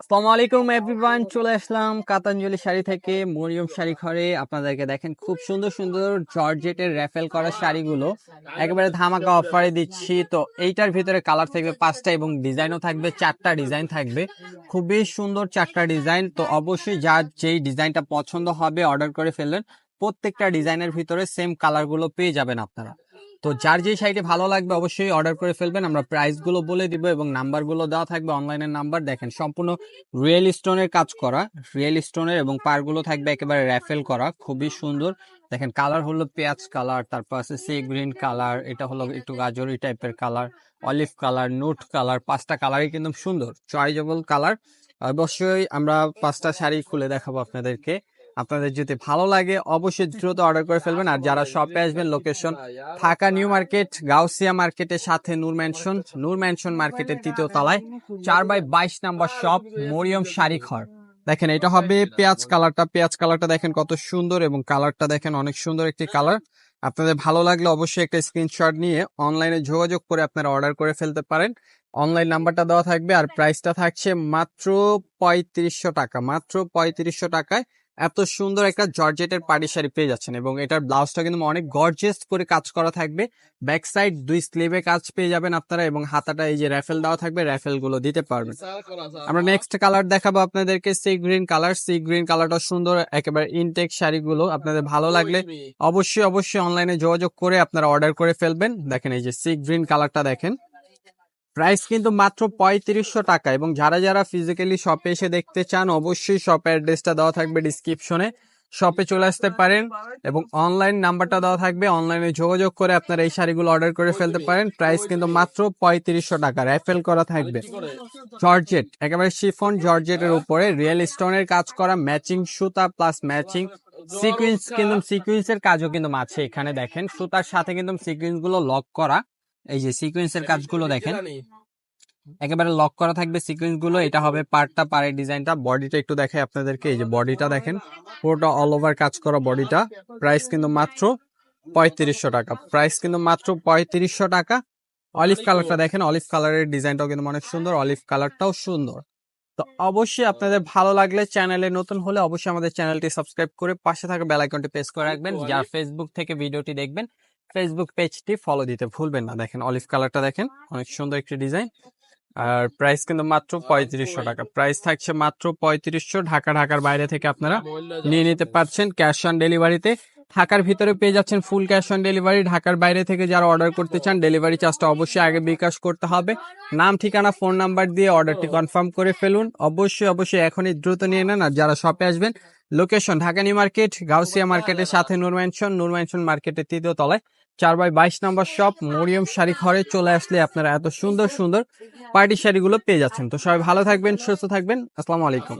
আসসালামু এভরিওয়ান চলে আসলাম কাতাঞ্জলি শাড়ি থেকে মরিয়ম শাড়ি ঘরে। আপনাদেরকে দেখেন, খুব সুন্দর সুন্দর জর্জেটের র্যাফেল করা শাড়িগুলো। একেবারে ধামাকা অফারে দিচ্ছি। তো এইটার ভিতরে কালার থাকবে পাঁচটা এবং ডিজাইনও থাকবে, চারটা ডিজাইন থাকবে। খুবই সুন্দর চারটা ডিজাইন তো অবশ্যই যার যেই ডিজাইনটা পছন্দ হবে অর্ডার করে ফেললেন, প্রত্যেকটা ডিজাইনের ভিতরে সেম কালারগুলো পেয়ে যাবেন আপনারা। তো যার যে শাড়িটি ভালো লাগবে অবশ্যই অর্ডার করে ফেলবেন। আমরা প্রাইসগুলো বলে দিব এবং নাম্বারগুলো দেওয়া থাকবে অনলাইনের নাম্বার দেখেন, সম্পূর্ণ রিয়েল স্টোনের কাজ করা রিয়েল স্টোনের এবং পারগুলো থাকবে একেবারে র্যাফেল করা, খুবই সুন্দর। দেখেন কালার হলো পেঁয়াজ কালার তারপর আছে সি গ্রিন কালার এটা হলো একটু গাজরি টাইপের colour olive colour nude colour পাঁচটা কালারই কিন্তু সুন্দর চয়েজেবল কালার অবশ্যই আমরা পাঁচটা শাড়ি খুলে দেখাবো আপনাদেরকে। আপনাদের যদি ভালো লাগে, অবশ্যই দ্রুত অর্ডার করে ফেলবেন। আর যারা শপে আসবেন location Dhaka new market Gausia মার্কেটের সাথে নূর ম্যানশন নূর ম্যানশন মার্কেটের তৃতীয় তলায়, চার বাই বাইশ নাম্বার শপ মরিয়ম শাড়ি দেখেন, এটা হবে পেঁয়াজ কালারটা পেঁয়াজ কালারটা দেখেন কত সুন্দর এবং কালারটা দেখেন অনেক সুন্দর একটি কালার আপনাদের ভালো লাগলে অবশ্যই একটা স্ক্রিনশট নিয়ে অনলাইনে যোগাযোগ করে আপনারা অর্ডার করে ফেলতে পারেন। অনলাইন নাম্বারটা দেওয়া থাকবে আর প্রাইসটা থাকছে মাত্র পঁয়ত্রিশশো টাকা। মাত্র পঁয়ত্রিশশো টাকায় এত সুন্দর একটা জর্জেটের পার্টি শাড়ি পেয়ে যাচ্ছেন এবং এটার ব্লাউজটা কিন্তু অনেক গর্জেস করে কাজ করা থাকবে। ব্যাক সাইড দুই স্লিভে কাজ পেয়ে যাবেন আপনারা এবং হাতাটা এই যে র্যাফেল দেওয়া থাকবে র্যাফেলগুলো দিতে পারবেন। আমরা নেক্সট কালার দেখাবো আপনাদেরকে sea green colour sea green কালারটা সুন্দর একেবারে ইনটেক শাড়িগুলো আপনাদের ভালো লাগলে অবশ্যই অবশ্যই অনলাইনে যোগাযোগ করে আপনারা অর্ডার করে ফেলবেন। দেখেন এই যে সি গ্রিন কালারটা দেখেন। প্রাইস কিন্তু মাত্র পঁয়ত্রিশশো টাকা এবং যারা যারা ফিজিক্যালি শপে এসে দেখতে চান, অবশ্যই শপের অ্যাড্রেসটা দেওয়া থাকবে ডিসক্রিপশনে শপে চলে আসতে পারেন এবং অনলাইন নাম্বারটা দেওয়া থাকবে। অনলাইনে যোগাযোগ করে আপনারা এই শাড়িগুলো অর্ডার করে ফেলতে পারেন। প্রাইস কিন্তু মাত্র পঁয়ত্রিশশো টাকা। র্যাফেল করা থাকবে। জর্জেট একেবারে শিফন জর্জেটের উপরে। রিয়েল স্টোনের কাজ করা ম্যাচিং সুতা প্লাস ম্যাচিং সিকুয়েন্স কিন্তু সিকুয়েন্সের কাজও কিন্তু আছে এখানে। দেখেন, সুতার সাথে কিন্তু সিকুয়েন্সগুলো লক করা। এই যে সিকুয়েন্সের কাজগুলো দেখেন। একেবারে লক করা থাকবে সিকুয়েন্সগুলো এটা হবে পার্টটা পাড়ের ডিজাইনটা বডিটা একটু দেখাই আপনাদেরকে। এই যে বডিটা দেখেন। পুরোটা অল ওভার কাজ করা বডিটা প্রাইস কিন্তু মাত্র পঁয়ত্রিশশো টাকা। প্রাইস কিন্তু মাত্র পঁয়ত্রিশশো টাকা। অলিভ কালারটা দেখেন। অলিভ কালারের ডিজাইনটাও কিন্তু অনেক সুন্দর। অলিভ কালারটাও সুন্দর। তো অবশ্যই আপনাদের ভালো লাগলে চ্যানেলে নতুন হলে অবশ্যই আমাদের চ্যানেলটি সাবস্ক্রাইব করে পাশে থাকা বেল আইকনটি প্রেস করে রাখবেন। যারা ফেসবুক থেকে ভিডিওটি দেখবেন। ফেসবুক পেজটি ফলো দিতে ভুলবেন না। দেখেন অলিভ কালারটা দেখেন, অনেক সুন্দর একটি ডিজাইন আর প্রাইস কিন্তু মাত্র পঁয়ত্রিশশো টাকা। প্রাইস থাকছে মাত্র পঁয়ত্রিশশো। ঢাকা, ঢাকার বাইরে থেকে আপনারা নিয়ে নিতে পারছেন ক্যাশ অন ডেলিভারিতে ঢাকার ভিতরে পেয়ে যাচ্ছেন ফুল ক্যাশ অন ডেলিভারি ঢাকার বাইরে থেকে যারা অর্ডার করতে চান ডেলিভারি চার্জটা অবশ্যই আগে বিকাশ করতে হবে। নাম, ঠিকানা ফোন নাম্বার দিয়ে অর্ডারটি কনফার্ম করে ফেলুন। অবশ্যই অবশ্যই এখনই দ্রুত নিয়ে নেন। আর যারা শপে আসবেন location Dhaka new market Gausia মার্কেটের সাথে নূর ম্যানশন নূর ম্যানশন মার্কেটের তৃতীয় তলায়। চার বাই বাইশ নম্বর শপ মরিয়ম শাড়ি ঘরে চলে আসলে আপনারা এত সুন্দর সুন্দর পার্টি শাড়িগুলো পেয়ে যাচ্ছেন। তো সবাই ভালো থাকবেন সুস্থ থাকবেন। আসসালামু আলাইকুম।